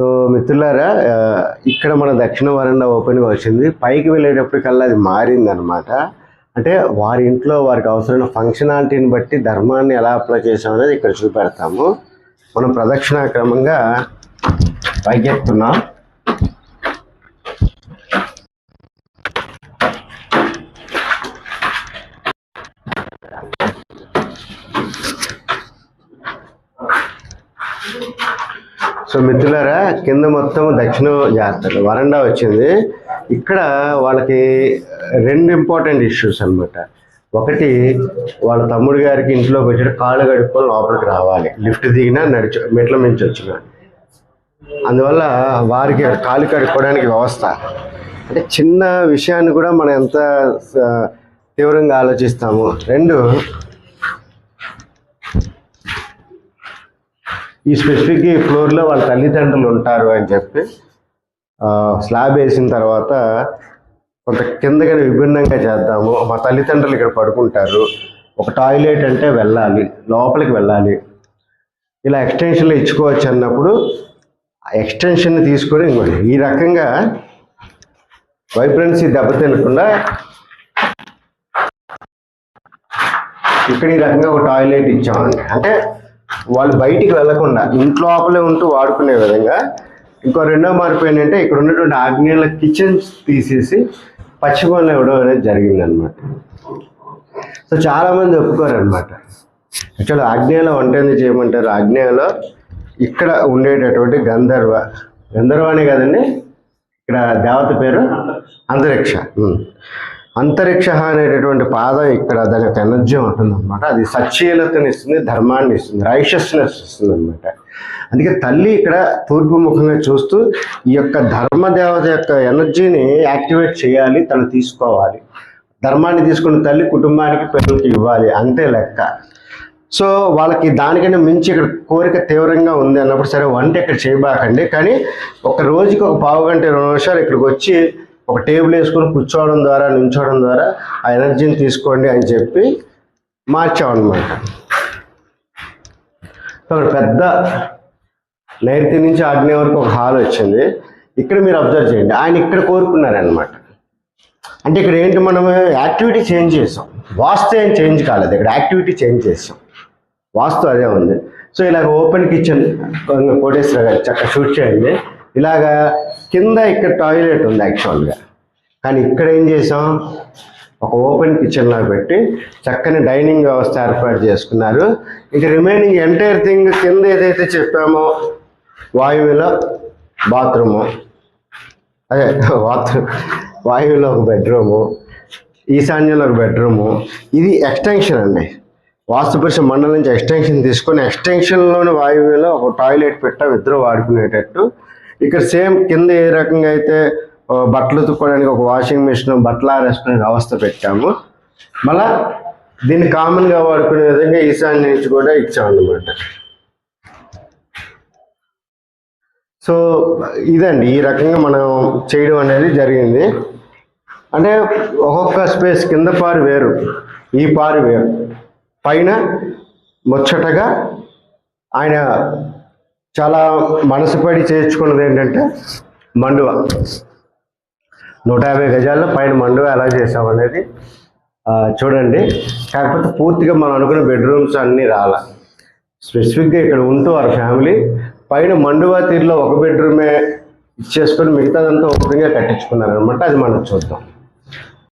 So మిత్రులారా ఇక్కడ మన దక్షిణ వరండా ఓపెన్గా వచ్చింది. పైకి వెళ్ళేటప్పటికల్లా అది మారింది అనమాట అంటే వారి ఇంట్లో వారికి అవసరమైన ఫంక్షనాలిటీని బట్టి ధర్మాన్ని ఎలా అప్లై చేసాం అనేది ఇక్కడ చూపెడతాము. మనం ప్రదక్షిణాక్రమంగా పైకెత్తున్నాం సో మిత్రులారా కింద మొత్తం దక్షిణ జాతర వరండా వచ్చింది. ఇక్కడ వాళ్ళకి రెండు ఇంపార్టెంట్ ఇష్యూస్ అనమాట ఒకటి వాళ్ళ తమ్ముడు గారికి ఇంట్లోకి వచ్చి కాళ్ళు గడుపుకొని లోపలికి రావాలి. లిఫ్ట్ దిగినా నడిచి మెట్ల మించి వచ్చిన. అందువల్ల వారికి కాళ్ళు కడుక్కోవడానికి వ్యవస్థ. అంటే చిన్న విషయాన్ని కూడా మనం ఎంత తీవ్రంగా ఆలోచిస్తాము. రెండు ఈ స్పెసిఫిక్ ఈ ఫ్లోర్లో వాళ్ళ తల్లిదండ్రులు ఉంటారు అని చెప్పి స్లాబ్ వేసిన తర్వాత కొంత కిందగా విభిన్నంగా చేద్దాము. మా తల్లిదండ్రులు ఇక్కడ పడుకుంటారు. ఒక టాయిలెట్ అంటే వెళ్ళాలి లోపలికి వెళ్ళాలి. ఇలా ఎక్స్టెన్షన్లు ఇచ్చుకోవచ్చు అన్నప్పుడు ఆ ఎక్స్టెన్షన్ తీసుకొని ఇంకోటి ఈ రకంగా వైబ్రెన్సీ దెబ్బతినకుండా ఇక్కడ ఈ రకంగా ఒక టాయిలెట్ ఇచ్చామండి. అంటే వాళ్ళు బయటికి వెళ్ళకుండా ఇంట్లో లోపలే ఉంటూ వాడుకునే విధంగా ఇంకో రెండో మార్పు ఏంటంటే ఇక్కడ ఉన్నటువంటి ఆగ్నేయుల కిచెన్ తీసేసి పశ్చిమంలో ఇవ్వడం అనేది జరిగిందనమాట సో చాలామంది ఒప్పుకోరు అనమాట యాక్చువల్ ఆగ్నేయలో వంట ఎందుకు చేయమంటారు? ఆగ్నేయలో ఇక్కడ ఉండేటటువంటి గంధర్వ గంధర్వ అనే కదండి ఇక్కడ దేవత పేరు అంతరిక్ష. అంతరిక్ష అనేటటువంటి పాదం ఇక్కడ దాని యొక్క ఎనర్జీ ఉంటుందన్నమాట. అది సచ్చీలతని ఇస్తుంది ధర్మాన్ని ఇస్తుంది రైషస్నెస్ ఇస్తుంది అనమాట అందుకే తల్లి ఇక్కడ తూర్పు ముఖంగా చూస్తూ ఈ యొక్క ధర్మదేవత యొక్క ఎనర్జీని యాక్టివేట్ చేయాలి తను తీసుకోవాలి. ధర్మాన్ని తీసుకున్న తల్లి కుటుంబానికి పిల్లలకి ఇవ్వాలి అంతే లెక్క. సో వాళ్ళకి దానికంటే మించి ఇక్కడ కోరిక తీవ్రంగా ఉంది అన్నప్పుడు సరే వంట ఇక్కడ చేయబాకండి. కానీ ఒక రోజుకి ఒక పావు గంట రెండు నిమిషాలు ఇక్కడికి వచ్చి ఒక టేబుల్ వేసుకొని కూర్చోవడం ద్వారా నించోవడం ద్వారా ఆ ఎనర్జీని తీసుకోండి అని చెప్పి మార్చామన్నమాట. అక్కడ పెద్ద నైరుతి నుంచి ఆగ్నేయ వరకు ఒక హాల్ వచ్చింది. ఇక్కడ మీరు అబ్జర్వ్ చేయండి. ఆయన ఇక్కడ కోరుకున్నారనమాట అంటే ఇక్కడ ఏంటి మనం యాక్టివిటీ చేంజ్ చేసాం. వాస్తు ఏం చేంజ్ కాలేదు. ఇక్కడ యాక్టివిటీ చేంజ్ చేసాం. వాస్తు అదే ఉంది. సో ఇలాగ ఓపెన్ కిచెన్ కోటేశ్వర గారు చక్కగా షూట్ చేయండి. ఇలాగా కింద ఇక్కడ టాయిలెట్ ఉంది యాక్చువల్గా. కానీ ఇక్కడ ఏం చేసాం? ఒక ఓపెన్ కిచెన్లో పెట్టి చక్కని డైనింగ్ వ్యవస్థ ఏర్పాటు చేసుకున్నారు. ఇక రిమైనింగ్ ఎంటైర్ థింగ్ కింద ఏదైతే చెప్పామో వాయువులో బాత్రూము. అదే బాత్రూమ్ వాయువులో ఒక బెడ్రూము ఈశాన్యంలో ఒక బెడ్రూము. ఇది ఎక్స్టెన్షన్ అండి. వాస్తుపురుష మండలం నుంచి ఎక్స్టెన్షన్ తీసుకొని ఎక్స్టెన్షన్లోని వాయువులో ఒక టాయిలెట్ పెట్టా ఇద్దరు వాడుకునేటట్టు ఇక్కడ సేమ్ కింద ఏ రకంగా అయితే బట్టలు ఉతుక్కోవడానికి ఒక వాషింగ్ మిషన్ బట్టలు ఆరేసుకునే వ్యవస్థ పెట్టాము. మళ్ళా దీన్ని కామన్గా వాడుకునే విధంగా ఈశాన్య నుంచి కూడా ఇచ్చామన్నమాట. సో ఇదండి ఈ రకంగా మనం చేయడం అనేది జరిగింది. అంటే ఒక్కొక్క స్పేస్ కింద పారు వేరు ఈ పారు వేరు. పైన ముచ్చటగా ఆయన చాలా మనసు పడి చేర్చుకున్నది ఏంటంటే మండువ. నూట యాభై గజాల్లో పైన మండువ ఎలా చేసామనేది చూడండి. కాకపోతే పూర్తిగా మనం అనుకున్న బెడ్రూమ్స్ అన్నీ రాల. స్పెసిఫిక్గా ఇక్కడ ఉంటూ వారి ఫ్యామిలీ. పైన మండువా తీరులో ఒక బెడ్రూమే ఇచ్చేసుకొని మిగతాదంతా ఓపెన్గా కట్టించుకున్నారు అనమాట అది మనం చూద్దాం.